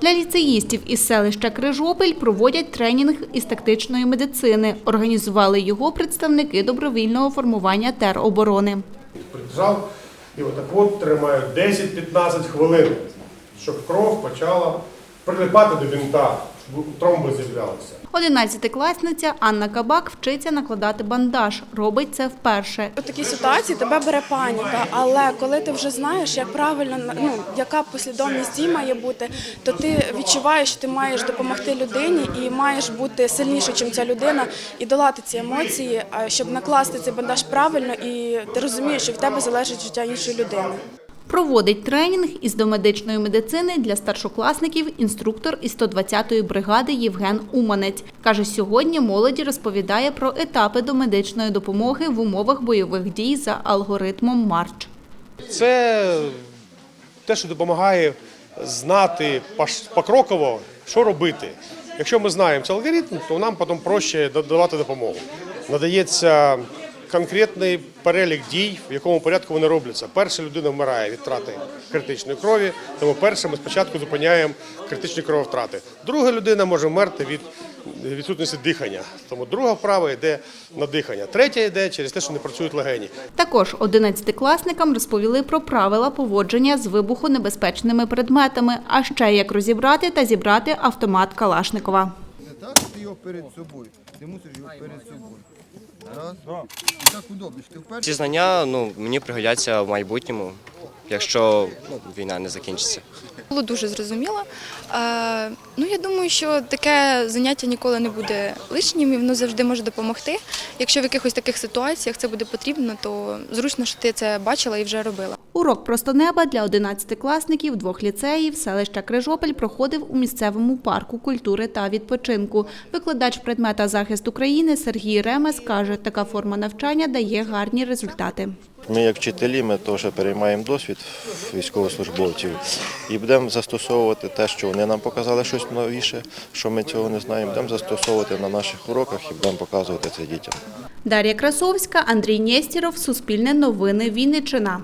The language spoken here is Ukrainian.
Для ліцеїстів із селища Крижопіль проводять тренінг із тактичної медицини. Організували його представники добровільного формування тероборони. Прижав і отак от тримаю 10-15 хвилин, щоб кров почала прилипати до бінта, тромби з'являлися. Одинадцятикласниця Анна Кабак вчиться накладати бандаж. Робить це вперше. У такій ситуації тебе бере паніка, але коли ти вже знаєш, як правильно ну яка послідовність дій має бути, то ти відчуваєш, що ти маєш допомогти людині і маєш бути сильніше, ніж ця людина, і долати ці емоції, щоб накласти цей бандаж правильно, і ти розумієш, що від тебе залежить життя іншої людини. Проводить тренінг із домедичної медицини для старшокласників інструктор із 120-ї бригади Євген Уманець. Каже, сьогодні молоді розповідає про етапи домедичної допомоги в умовах бойових дій за алгоритмом Марч. Це те, що допомагає знати покроково, що робити. Якщо ми знаємо цей алгоритм, то нам потім проще давати допомогу. Надається конкретний перелік дій, в якому порядку вони робляться. Перша людина вмирає від втрати критичної крові, тому перше ми спочатку зупиняємо критичні крововтрати. Друга людина може вмерти від відсутності дихання, тому друга вправа йде на дихання. Третя йде через те, що не працюють легені. Також 11-класникам розповіли про правила поводження з вибухонебезпечними предметами, а ще як розібрати та зібрати автомат Калашникова. Не так, ти його перед собою. Ти мусиш його перед собою. Раз. Так. Ти вперше Ці знання ну, мені пригодяться в майбутньому, якщо ну, війна не закінчиться. Було дуже зрозуміло. Е, ну, я думаю, що таке заняття ніколи не буде лишнім і воно завжди може допомогти. Якщо в якихось таких ситуаціях це буде потрібно, то зручно, що ти це бачила і вже робила. Урок просто неба для 11-класників двох ліцеїв селища Крижопіль проходив у місцевому парку культури та відпочинку. Викладач предмета захист України Сергій Ремес каже, така форма навчання дає гарні результати. Ми, як вчителі, ми теж переймаємо досвід військовослужбовців і будемо застосовувати те, що вони нам показали щось новіше, що ми цього не знаємо. Будемо застосовувати на наших уроках і будемо показувати це дітям. Дар'я Красовська, Андрій Нєстіров, Суспільне новини Вінниччина.